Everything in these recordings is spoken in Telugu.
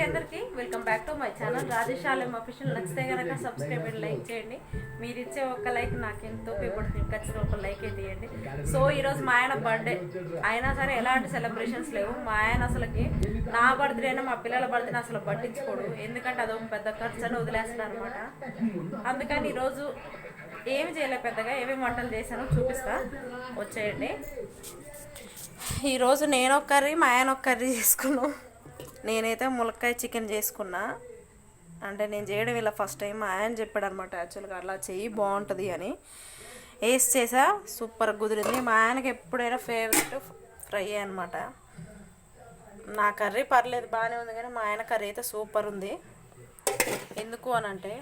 అండి అందరికి. Welcome back to my channel రాజేశాలం official నచ్చితే కనుక సబ్స్క్రైబ్ అండ్ లైక్ చేయండి. మీరు ఇచ్చే ఒక లైక్ నాకు ఎంతో ఉపయోగపడుతుంది. ఖచ్చితంగా ఒక లైక్ అయితే ఇవ్వండి సో ఈరోజు మా ఆయన బర్త్డే అయినా సరే ఎలాంటి సెలబ్రేషన్స్ లేవు. మా ఆయన అసలుకి నా బర్త్డే అయినా మా పిల్లల బర్త్డే అసలు పట్టించుకోడు. ఎందుకంటే అదొక పెద్ద ఖర్చు అని వదిలేస్తున్నారు అనమాట అందుకని ఈరోజు ఏమి చేయలే పెద్దగా ఏమేమి వంటలు చేశానో చూపిస్తా. వచ్చేయండి. ఈరోజు నేను ఒక కర్రీ మా ఆయన ఒక కర్రీ చేసుకున్నాం. నేనైతే ములక్కాయ చికెన్ చేసుకున్నా. అంటే నేను చేయడం ఇలా ఫస్ట్ టైం మా ఆయన చెప్పాడు అనమాట యాక్చువల్గా అలా చెయ్యి బాగుంటుంది అని. వేసి చేసా సూపర్ కుదిరింది. మా ఆయనకి ఎప్పుడైనా ఫేవరెట్ ఫ్రై అనమాట. నా కర్రీ పర్లేదు బాగానే ఉంది కానీ మా ఆయన కర్రీ అయితే సూపర్ ఉంది. ఎందుకు అని అంటే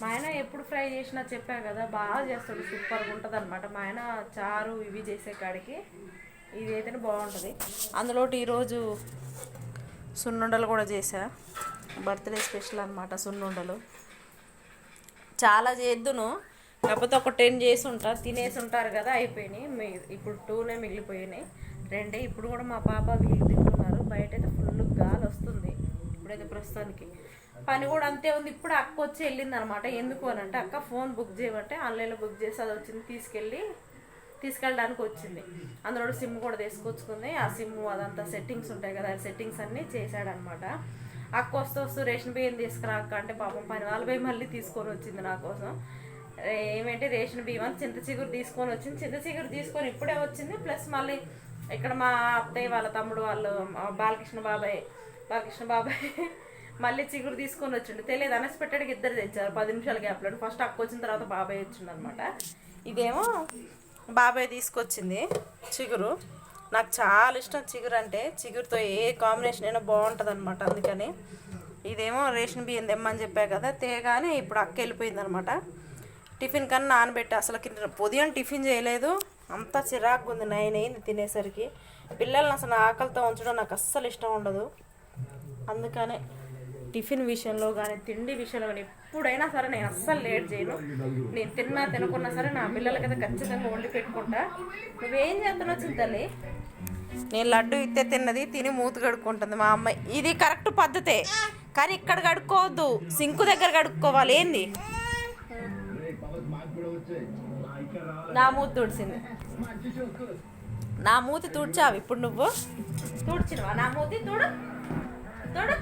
మా ఆయన ఎప్పుడు ఫ్రై చేసినా చెప్పా కదా బాగా చేస్తాడు సూపర్గా ఉంటుంది అనమాట మా ఆయన చారు ఇవి చేసే కాడికి ఇది అయితేనే బాగుంటుంది. అందులోటి ఈరోజు సున్నుండలు కూడా చేసా బర్త్డే స్పెషల్ అనమాట సున్నుండలు. చాలా చేద్దును. కాకపోతే ఒక టెన్ చేసి ఉంటా తినేసి ఉంటారు కదా అయిపోయినాయి. మీ- ఇప్పుడు టూనే మిగిలిపోయినాయి. రెండే ఇప్పుడు కూడా మా పాప వీళ్ళు తింటున్నారు. బయట అయితే ఫుల్ గాలి వస్తుంది ఇప్పుడైతే ప్రస్తుతానికి. పని కూడా అంతే ఉంది. ఇప్పుడు అక్క వచ్చి వెళ్ళింది అనమాట ఎందుకు అని అంటే అక్క ఫోన్ బుక్ చేయమంటే ఆన్లైన్లో బుక్ చేసి అది వచ్చింది తీసుకెళ్ళి తీసుకెళ్ళడానికి వచ్చింది అందులో సిమ్ కూడా తీసుకొచ్చుకుంది. ఆ సిమ్ అదంతా సెట్టింగ్స్ ఉంటాయి కదా సెట్టింగ్స్ అన్నీ చేశాడనమాట. అక్క వస్తూ వస్తూ రేషన్ బియ్యం తీసుకురాక అంటే పాపం పని వాళ్ళ పోయి మళ్ళీ తీసుకొని వచ్చింది నా కోసం. ఏమంటే రేషన్ బియ్యం అని చింత చిగురు తీసుకొని వచ్చింది చింత చిగురు తీసుకొని ఇప్పుడే వచ్చింది. ప్లస్ మళ్ళీ ఇక్కడ మా అత్తయ్య వాళ్ళ తమ్ముడు వాళ్ళు బాలకృష్ణ బాబాయ్ బాలకృష్ణ బాబాయ్ మళ్ళీ చిగురు తీసుకొని వచ్చిండు తెలియదు అనేసి పెట్టడానికి ఇద్దరు తెచ్చారు. పది నిమిషాల గ్యాప్లో ఫస్ట్ అక్క వచ్చిన తర్వాత బాబాయ్ వచ్చిండు అనమాట ఇదేమో బాబాయ్ తీసుకొచ్చింది చిగురు. నాకు చాలా ఇష్టం చిగురు అంటే చిగురుతో ఏ కాంబినేషన్ అయినా బాగుంటుంది అనమాట అందుకని. ఇదేమో రేషన్ బియ్యం తెమ్మని చెప్పా కదా తేగానే ఇప్పుడు అక్క వెళ్ళిపోయింది అనమాట టిఫిన్ కన్నా నానబెట్టి అసలు ఉదయం టిఫిన్ చేయలేదు. అంతా చిరాకు ఉంది నైన్ అయింది తినేసరికి. పిల్లల్ని అసలు ఆకలితో ఉంచడం నాకు అస్సలు ఇష్టం ఉండదు. అందుకనే టిఫిన్ విషయంలో కానీ తిండి విషయంలో కానీ ఎప్పుడైనా సరే నేను అస్సలు లేట్ చేయను. నేను తిన్నా తినకున్నా సరే నా పిల్లలకైతే ఖచ్చితంగా వండి పెట్టుకుంటా. నువ్వేం చేస్తున్నావు చింతల్లి? నేను లడ్డు ఇస్తే తిన్నది తిని మూతి కడుక్కుంటుంది మా అమ్మాయి. ఇది కరెక్ట్ పద్ధతే. కానీ ఇక్కడ కడుక్కోవద్దు. సింకు దగ్గర కడుక్కోవాలి. ఏంది? నా మూతి తుడిచింది నా మూతి తుడిచావు ఇప్పుడు నువ్వు? తుడిచినవా? నా మూతి తుడు. తుడు.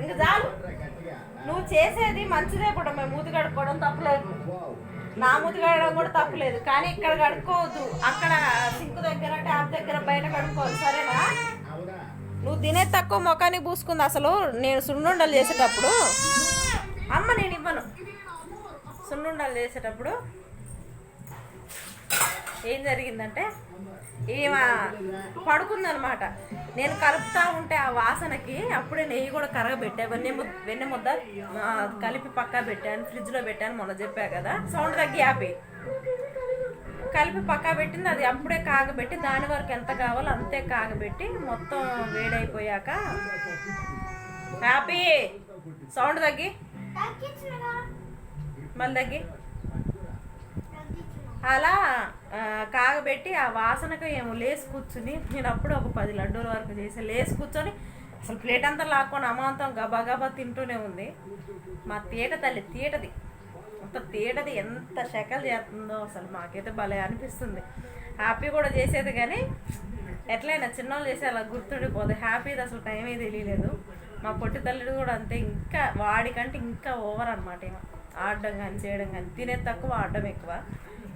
ఇంక చాలు. నువ్వు చేసేది మంచిదే కూడా మేము మూతి కడుక్కోవడం తప్పలేదు. నా మూతి కడగడం కూడా తప్పలేదు. కానీ ఇక్కడ కడుక్కోవద్దు. అక్కడ సింక్ దగ్గర ట్యాప్ దగ్గర బయట కడుక్కోవద్దు సరేనా? నువ్వు తినే తక్కువ ముఖానికి పూసుకుంది అసలు. నేను సున్నుండలు చేసేటప్పుడు అమ్మ నేను ఇవ్వను. సున్నుండలు చేసేటప్పుడు ఏం జరిగిందంటే ఈమె పడుకుందనమాట నేను కలుపుతా ఉంటే ఆ వాసనకి అప్పుడే నెయ్యి కూడా కరగబెట్టా వెన్నె ముద్ద వెన్నె ముద్ద కలిపి పక్కా పెట్టాను ఫ్రిడ్జ్లో పెట్టాను మొన్న చెప్పా కదా. సౌండ్ తగ్గి ఆపి. కలిపి పక్కా పెట్టింది అది అప్పుడే కాగబెట్టి దాని వరకు ఎంత కావాలో అంతే కాగబెట్టి మొత్తం వేడైపోయాక హ్యాపీ సౌండ్ తగ్గి. మళ్ళీ తగ్గి. అలా కాగబెట్టి ఆ వాసనకు ఏమో లేచి కూర్చుని నేను అప్పుడు ఒక పది లడ్డూల వరకు చేసి లేచి కూర్చొని అసలు ప్లేట్ అంతా లాక్కొని అమాంతం గబా గబా తింటూనే ఉంది. మా తేట తల్లి తీటది. అంత తేటది ఎంత శకలు చేస్తుందో అసలు మాకైతే భలే అనిపిస్తుంది. హ్యాపీ కూడా చేసేది కానీ ఎట్లయినా చిన్నోళ్ళు చేసి అలా గుర్తుండిపోదు. హ్యాపీది అసలు టైమే తెలియలేదు. మా పొట్టి తల్లుడు కూడా అంతే ఇంకా వాడికంటే ఇంకా ఓవర్ అనమాట ఆడడం కానీ చేయడం కానీ తినేది తక్కువ ఆడడం ఎక్కువ.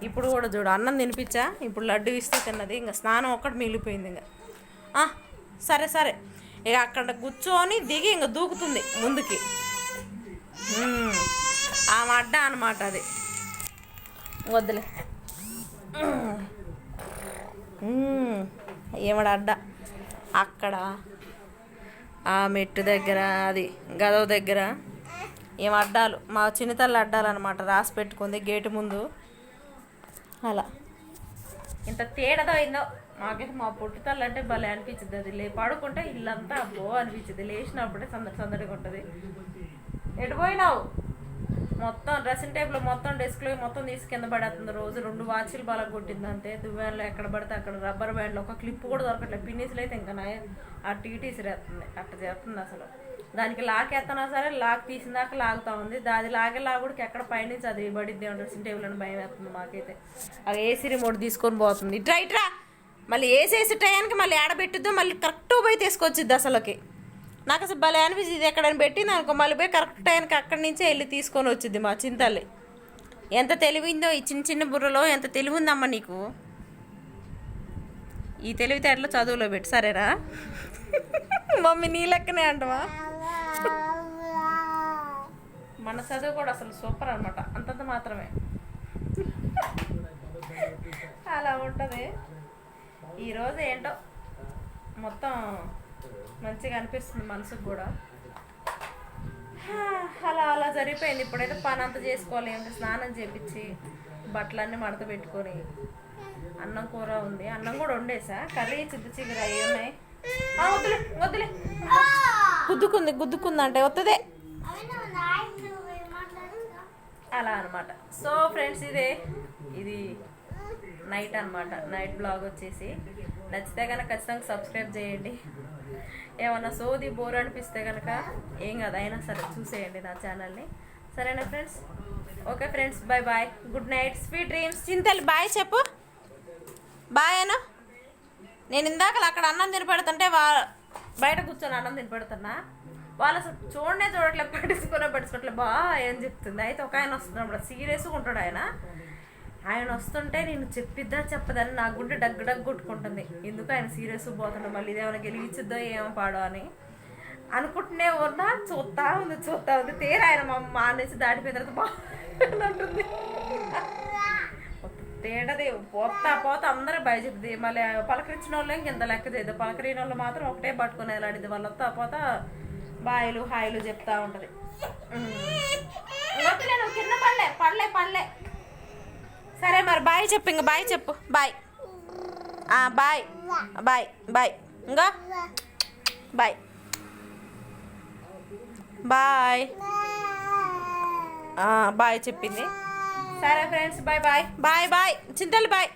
ఇప్పుడు కూడా చూడు అన్నం తినిపించా ఇప్పుడు లడ్డు ఇస్తే తిన్నది ఇంకా స్నానం ఒక్కటి మిగిలిపోయింది ఇంకా. సరే సరే. ఇక అక్కడ కూర్చొని దిగి ఇంకా దూకుతుంది ముందుకి. ఆ ఆమె అడ్డ అనమాట అది. వద్దులే. ఏమడ అడ్డ. అక్కడ ఆ మెట్టు దగ్గర అది గదవ దగ్గర ఏం అడ్డాలు మా చిన్నతల్లి అడ్డాలు అనమాట రాసి పెట్టుకుంది గేటు ముందు. అలా. ఇంత తేడాదో అయిందో. మాకైతే మా పుట్టుతల్లి అంటే భలే అనిపించింది అది. లే పడుకుంటే ఇల్లంతా అబ్బో అనిపించింది లేచినప్పుడే సందడి సందడిగా ఉంటుంది. ఎటు పోయినావు? మొత్తం డ్రెస్సింగ్ టేబుల్ మొత్తం డెస్క్లో మొత్తం తీసి కింద పడేస్తుంది రోజు. రెండు వాచీలు బాగా కొట్టింది అంతే దువ్వాన్లో ఎక్కడ పడితే అక్కడ రబ్బర్ బ్యాండ్లో. ఒక క్లిప్ కూడా దొరకట్లేదు. పిన్నీసులు అయితే ఇంకా నాయ ఆ టీటీసీ రేస్తుంది అట్ట చేస్తుంది అసలు. దానికి లాక్ ఎత్తనా సరే లాక్ తీసిన దాకా లాగుతా ఉంది. దాది లాగే లాగుడికి ఎక్కడ పైనుంచి అది పడిద్ది డ్రెస్సింగ్ టేబుల్ అని భయం వేస్తుంది మాకైతే. ఆ ఏసీ రిమోట్ తీసుకొని పోతుంది. ఇట్రా ఇట్రా మళ్ళీ వేసేసి టయానికి మళ్ళీ ఏడబెట్టిద్దో మళ్ళీ కరెక్ట్ పోయి తీసుకొచ్చిద్ది అసలుకి. నాకు అసలు భలే అనిపించింది ఇది ఎక్కడని పెట్టి నాకు మళ్ళీ పోయి కరెక్ట్ టైంకి అక్కడి నుంచే వెళ్ళి తీసుకొని వచ్చింది మా చింతల్లి. ఎంత తెలివిందో ఈ చిన్న చిన్న బుర్రలో ఎంత తెలివి ఉందమ్మా నీకు? ఈ తెలివితేటలో చదువులో పెట్టి సరేనా మమ్మీ నీ లెక్కనే అంటవా? మన చదువు కూడా అసలు సూపర్ అనమాట అంతంత మాత్రమే. అలా ఉంటుంది. ఈరోజు ఏంటో మొత్తం మంచిగా అనిపిస్తుంది మనసుకు కూడా. అలా అలా జరిగిపోయింది. ఇప్పుడైతే పని అంతా చేసుకోవాలి. స్నానం చేపించి బట్టలన్నీ మడత పెట్టుకొని అన్నం కూర ఉంది. అన్నం కూడా వండేసా? కర్రీ చింత చిగురు అవి ఉన్నాయి వద్దులే వద్దులే. గుద్దుకుంది గుద్దుకుంది అంటే వస్తుందే అలా అనమాట సో ఫ్రెండ్స్ ఇదే. ఇది నైట్ అన్నమాట. నైట్ బ్లాగ్ వచ్చేసి. నచ్చితే కనుక ఖచ్చితంగా సబ్స్క్రైబ్ చేయండి. ఏమన్నా సోది బోర్ అనిపిస్తే కనుక ఏం కాదు అయినా సరే చూసేయండి నా ఛానల్ని. సరేనా friends? Okay friends bye bye good night sweet dreams చింతలు బాయ్ చెప్పు. బాయ్ అను. నేను ఇందాక అక్కడ అన్నం తినపెడుతుంటే వా బయట కూర్చొని అన్నం తినపెడుతున్నా. వాళ్ళు అసలు చూడనే చూడట్లే పట్టించుకునే పట్టించుకోవట్లే బా ఏం చెప్తుంది. అయితే ఒక ఆయన వస్తున్నాడు సీరియస్గా ఉంటాడు ఆయన. ఆయన వస్తుంటే నేను చెప్పిద్దా చెప్పదని నా గుండె డగ్గు డగ్గు కొట్టుకుంటుంది. ఎందుకు ఆయన సీరియస్ పోతున్నా మళ్ళీ ఇదేమైనా గెలిచిద్దో ఏమో పాడో అని. అనుకుంటూనే ఉన్నా చూస్తా ఉంది చూస్తా ఉంది. తీరా ఆయన మా మానేసి దాటిపోయిన తర్వాత బాగుంటుంది. తేడది. పోతా పోతా అందరూ భయ చెప్తుంది మళ్ళీ పలకరించిన వాళ్ళు ఇంత లెక్క చేయదు. పలకరిన వాళ్ళు మాత్రం ఒకటే పట్టుకుని వెళ్ళాడిది వాళ్ళు వస్తా పోతా బాయిలు హాయిలు చెప్తా ఉంటది. నువ్వు కింద పడలే పడలే పడలే. సరే మరి బాయ్ చెప్పు ఇంక బాయ్ చెప్పు. బాయ్. బాయ్. Bye bye. ఇంకా. బాయ్. బాయ్. బాయ్ చెప్పింది. సరే friends bye bye bye bye చింతలు బాయ్